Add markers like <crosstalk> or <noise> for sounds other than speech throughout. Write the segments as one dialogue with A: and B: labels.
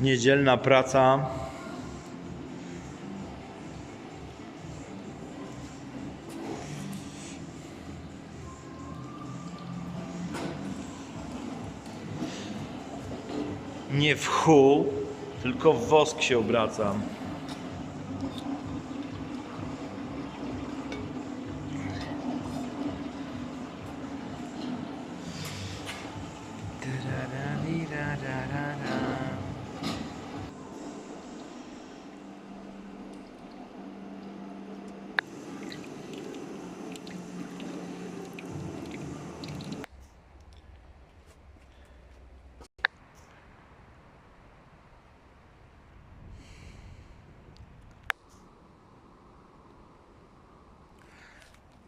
A: Niedzielna praca. Nie w chół, tylko w wosk się obracam.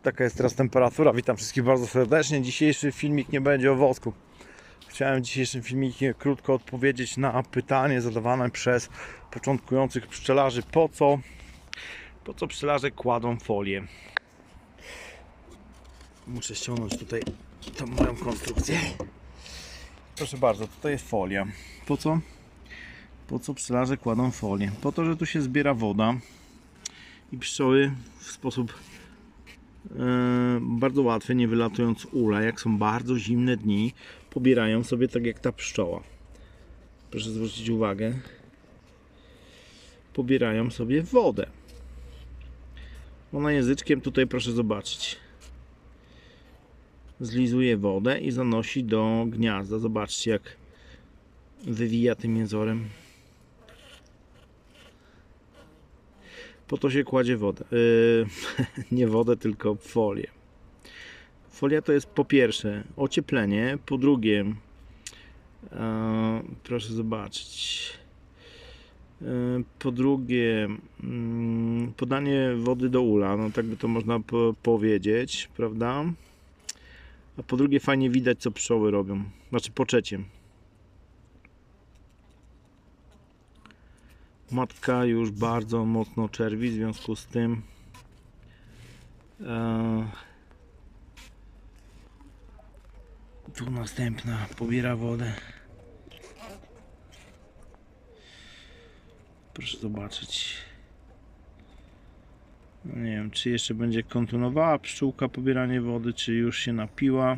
A: Taka jest teraz temperatura. Witam wszystkich bardzo serdecznie. Dzisiejszy filmik nie będzie o wosku. Chciałem w dzisiejszym filmikiem krótko odpowiedzieć na pytanie zadawane przez początkujących pszczelarzy. Po co, po co pszczelarze kładą folię? Muszę ściągnąć tutaj tą moją konstrukcję. Proszę bardzo, tutaj jest folia. Po co? Po co pszczelarze kładą folię? Po to, że tu się zbiera woda i pszczoły w sposób bardzo łatwy, nie wylatując ule, jak są bardzo zimne dni, pobierają sobie tak jak ta pszczoła. Proszę zwrócić uwagę. Pobierają sobie wodę. Ona języczkiem tutaj proszę zobaczyć. Zlizuje wodę i zanosi do gniazda. Zobaczcie jak wywija tym jęzorem. Po to się kładzie wodę. Yy, <laughs> nie wodę, tylko folię. Folia to jest po pierwsze ocieplenie, po drugie, proszę zobaczyć, e, po drugie, mm, podanie wody do ula, no tak by to można po, powiedzieć, prawda? A po drugie, fajnie widać, co pszczoły robią. Znaczy, po trzecie, matka już bardzo mocno czerwi, w związku z tym e, tu następna pobiera wodę. Proszę zobaczyć. No nie wiem czy jeszcze będzie kontynuowała pszczółka pobieranie wody czy już się napiła.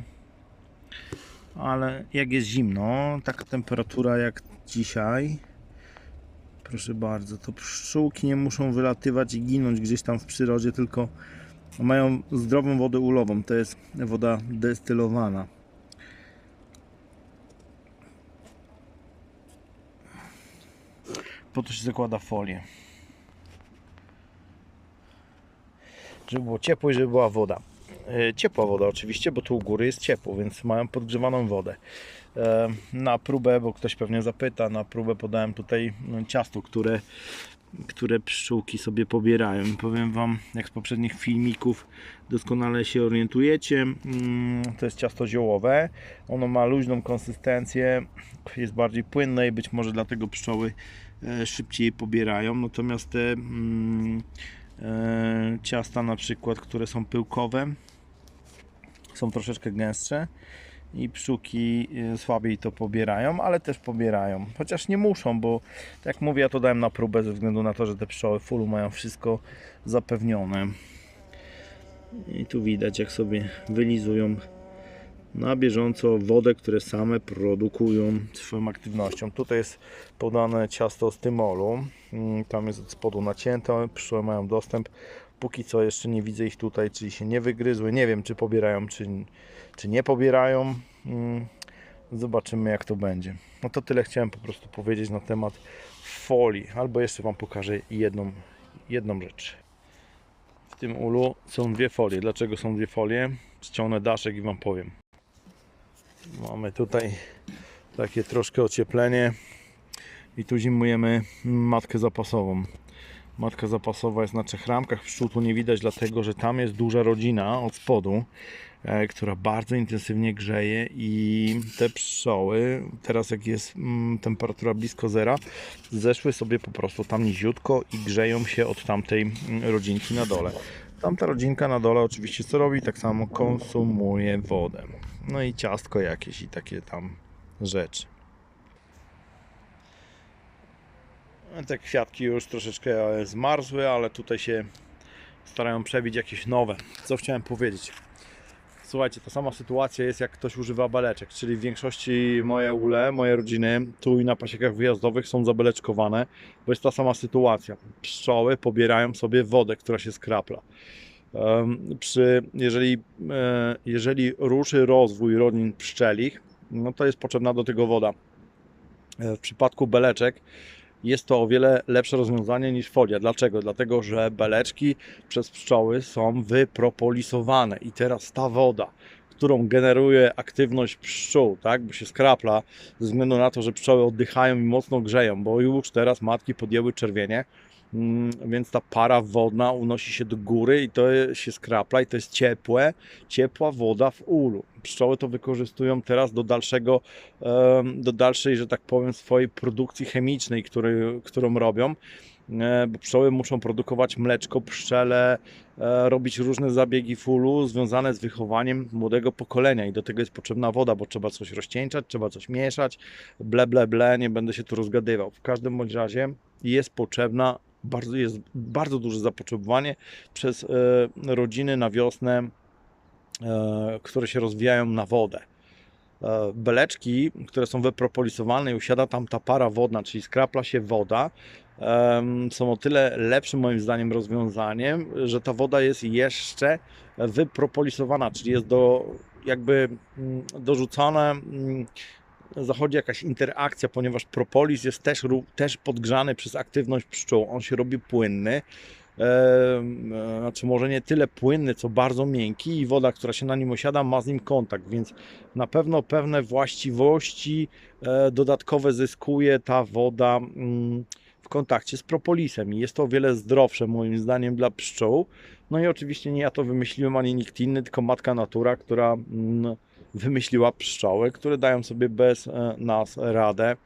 A: Ale jak jest zimno taka temperatura jak dzisiaj Proszę bardzo, to pszczółki nie muszą wylatywać i ginąć gdzieś tam w przyrodzie, tylko mają zdrową wodę ulową. To jest woda destylowana. Po to się zakłada folię. Żeby było ciepło i żeby była woda. E, Ciepła woda oczywiście, bo tu u góry jest ciepło, więc mają podgrzewaną wodę. E, Na próbę, bo ktoś pewnie zapyta, na próbę podałem tutaj no, ciasto, które, które pszczółki sobie pobierają. Powiem Wam, jak z poprzednich filmików doskonale się orientujecie, mm, to jest ciasto ziołowe. Ono ma luźną konsystencję, jest bardziej płynne i być może dlatego pszczoły e, szybciej pobierają. Natomiast te mm, ciasta na przykład, które są pyłkowe, są troszeczkę gęstsze i pszczółki e, słabiej to pobierają, ale też pobierają. Chociaż nie muszą, bo tak jak mówię, ja to dałem na próbę ze względu na to, że te pszczoły w fullu mają wszystko zapewnione. I tu widać jak sobie wylizują na bieżąco wodę, które same produkują swoją aktywnością. Tutaj jest podane ciasto z tymolu. Mm, Tam jest od spodu nacięte, pszczoły mają dostęp. Póki co jeszcze nie widzę ich tutaj, czyli się nie wygryzły. Nie wiem, czy pobierają, czy, czy nie pobierają. Mm, Zobaczymy, jak to będzie. No to tyle chciałem po prostu powiedzieć na temat folii. Albo jeszcze Wam pokażę jedną, jedną rzecz. W tym ulu są dwie folie. Dlaczego są dwie folie? Ściągnę daszek i Wam powiem. Mamy tutaj takie troszkę ocieplenie i tu zimujemy matkę zapasową. Matka zapasowa jest na trzech ramkach. Pszczół nie widać, dlatego że tam jest duża rodzina od spodu, e, która bardzo intensywnie grzeje i te pszczoły, teraz jak jest mm, temperatura blisko zera, zeszły sobie po prostu tam niziutko i grzeją się od tamtej mm, rodzinki na dole. Tamta rodzinka na dole oczywiście co robi? Tak samo konsumuje wodę. No i ciastko jakieś i takie tam rzeczy. Te kwiatki już troszeczkę zmarzły, ale tutaj się starają przebić jakieś nowe. Co chciałem powiedzieć? Słuchajcie, ta sama sytuacja jest jak ktoś używa beleczek, czyli w większości moje ule, moje rodziny tu i na pasiekach wyjazdowych są zabeleczkowane, bo jest ta sama sytuacja. Pszczoły pobierają sobie wodę, która się skrapla. Przy, jeżeli, e, jeżeli ruszy rozwój rodzin pszczelich, no to jest potrzebna do tego woda. E, W przypadku beleczek jest to o wiele lepsze rozwiązanie niż folia. Dlaczego? Dlatego, że beleczki przez pszczoły są wypropolisowane i teraz ta woda, którą generuje aktywność pszczół, tak, bo się skrapla ze względu na to, że pszczoły oddychają i mocno grzeją, bo już teraz matki podjęły czerwienie, więc ta para wodna unosi się do góry i to się skrapla i to jest ciepłe, ciepła woda w ulu. Pszczoły to wykorzystują teraz do dalszego do dalszej, że tak powiem, swojej produkcji chemicznej, który, którą robią. E, Bo pszczoły muszą produkować mleczko, pszczele, e, robić różne zabiegi fulu związane z wychowaniem młodego pokolenia i do tego jest potrzebna woda, bo trzeba coś rozcieńczać, trzeba coś mieszać, ble, ble, ble, nie będę się tu rozgadywał. W każdym bądź razie jest potrzebna, bardzo, jest bardzo duże zapotrzebowanie przez e, rodziny na wiosnę, e, które się rozwijają na wodę. E, beleczki, które są wypropolisowane i usiada tam ta para wodna, czyli skrapla się woda, są o tyle lepszym moim zdaniem rozwiązaniem, że ta woda jest jeszcze wypropolisowana, czyli jest do jakby mm, dorzucana, mm, zachodzi jakaś interakcja, ponieważ propolis jest też, też podgrzany przez aktywność pszczół, on się robi płynny, e, znaczy może nie tyle płynny, co bardzo miękki i woda, która się na nim osiada, ma z nim kontakt, więc na pewno pewne właściwości e, dodatkowe zyskuje ta woda mm, w kontakcie z propolisem. I jest to o wiele zdrowsze moim zdaniem dla pszczół. No i oczywiście nie ja to wymyśliłem, ani nikt inny, tylko matka natura, która mm, wymyśliła pszczoły, które dają sobie bez e, nas radę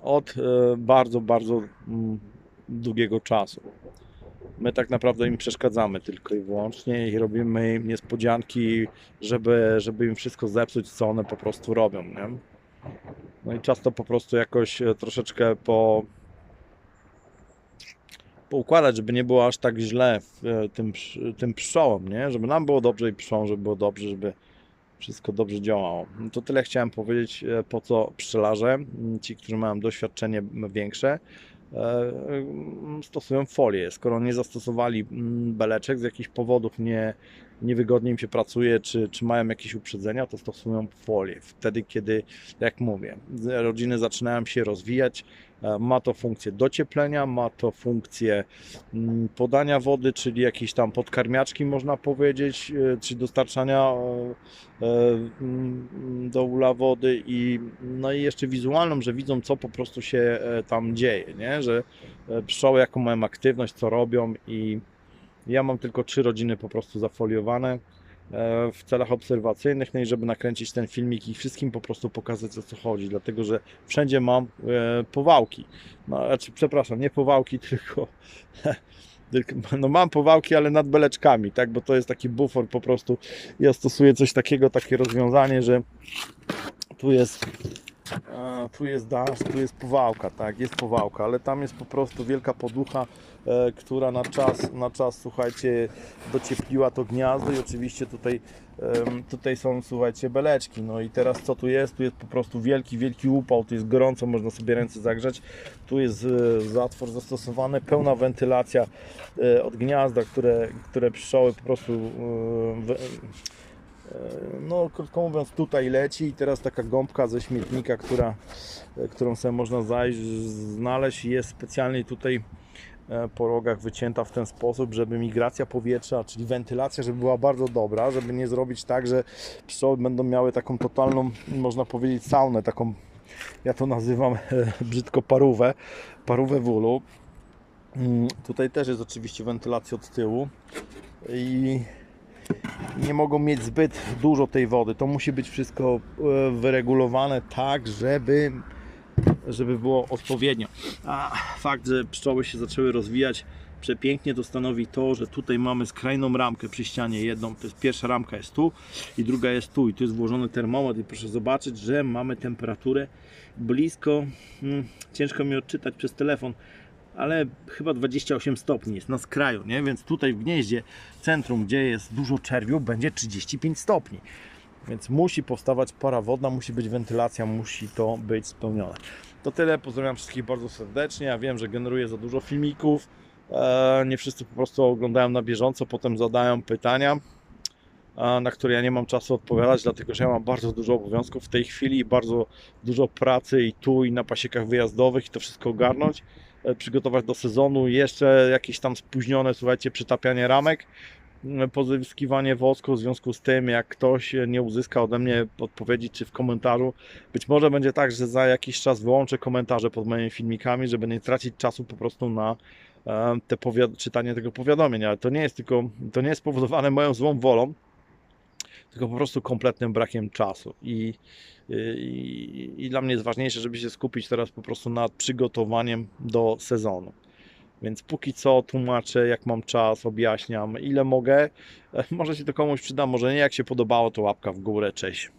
A: od e, bardzo, bardzo mm, długiego czasu. My tak naprawdę im przeszkadzamy tylko i wyłącznie i robimy im niespodzianki, żeby, żeby im wszystko zepsuć, co one po prostu robią. Nie? No i czas to po prostu jakoś e, troszeczkę po, poukładać, żeby nie było aż tak źle tym, tym pszczołom, nie? żeby nam było dobrze i pszczołom, żeby było dobrze, żeby wszystko dobrze działało. No to tyle chciałem powiedzieć, e, po co pszczelarze, m, ci, którzy mają doświadczenie większe, e, stosują folię. Skoro nie zastosowali mm, beleczek, z jakichś powodów nie, niewygodnie im się pracuje, czy, czy mają jakieś uprzedzenia, to stosują folię. Wtedy, kiedy, jak mówię, rodziny zaczynają się rozwijać, ma to funkcję docieplenia, ma to funkcję mm, podania wody, czyli jakieś tam podkarmiaczki można powiedzieć, e, czy dostarczania e, e, mm, do ula wody i no i jeszcze wizualną, że widzą co po prostu się e, tam dzieje, nie? że e, pszczoły jaką mają aktywność, co robią i ja mam tylko trzy rodziny po prostu zafoliowane e, w celach obserwacyjnych, no i żeby nakręcić ten filmik i wszystkim po prostu pokazać o co chodzi, dlatego że wszędzie mam e, powałki. No, znaczy, przepraszam, nie powałki, <laughs> tylko, tylko no mam powałki, ale nad beleczkami, tak, bo to jest taki bufor po prostu. Ja stosuję coś takiego, takie rozwiązanie, że tu jest tu jest dasz, tu jest powałka, tak, jest powałka, ale tam jest po prostu wielka poducha, e, która na czas, na czas, słuchajcie, dociepliła to gniazdo i oczywiście tutaj, em, tutaj są, słuchajcie, beleczki, no i teraz co tu jest? Tu jest po prostu wielki, wielki upał, tu jest gorąco, można sobie ręce zagrzać, tu jest e, zatwór zastosowany, pełna wentylacja e, od gniazda, które, które pszczoły po prostu e, no krótko mówiąc tutaj leci i teraz taka gąbka ze śmietnika, która, e, którą sobie można zajść, znaleźć jest specjalnie tutaj e, po rogach wycięta w ten sposób, żeby migracja powietrza, czyli wentylacja, żeby była bardzo dobra, żeby nie zrobić tak, że pszczoły będą miały taką totalną, można powiedzieć, saunę, taką, ja to nazywam <laughs> e, brzydko parówę, parówę w ulu. Mm, Tutaj też jest oczywiście wentylacja od tyłu i nie mogą mieć zbyt dużo tej wody. To musi być wszystko e, wyregulowane tak, żeby, żeby było odpowiednio. A fakt, że pszczoły się zaczęły rozwijać przepięknie, to stanowi to, że tutaj mamy skrajną ramkę przy ścianie. Jedną, to jest pierwsza ramka jest tu i druga jest tu. I tu jest włożony termometr i proszę zobaczyć, że mamy temperaturę blisko, hmm, ciężko mi odczytać przez telefon, ale chyba 28 stopni jest na skraju, nie? Więc tutaj w gnieździe, centrum, gdzie jest dużo czerwiu, będzie 35 stopni. Więc musi powstawać para wodna, musi być wentylacja, musi to być spełnione. To tyle, pozdrawiam wszystkich bardzo serdecznie. Ja wiem, że generuję za dużo filmików. E, Nie wszyscy po prostu oglądają na bieżąco, potem zadają pytania, na które ja nie mam czasu odpowiadać, dlatego że ja mam bardzo dużo obowiązków w tej chwili i bardzo dużo pracy i tu, i na pasiekach wyjazdowych, i to wszystko ogarnąć, przygotować do sezonu. Jeszcze jakieś tam spóźnione, słuchajcie, przytapianie ramek, pozyskiwanie wosku w związku z tym, jak ktoś nie uzyska ode mnie odpowiedzi czy w komentarzu. Być może będzie tak, że za jakiś czas wyłączę komentarze pod moimi filmikami, żeby nie tracić czasu po prostu na e, te powiad- czytanie tego powiadomienia. Ale to nie jest tylko, to nie jest spowodowane moją złą wolą, tylko po prostu kompletnym brakiem czasu. I, i, I dla mnie jest ważniejsze, żeby się skupić teraz po prostu nad przygotowaniem do sezonu. Więc póki co tłumaczę, jak mam czas, objaśniam, ile mogę. E, Może się to komuś przyda, może nie. Jak się podobało, to łapka w górę. Cześć.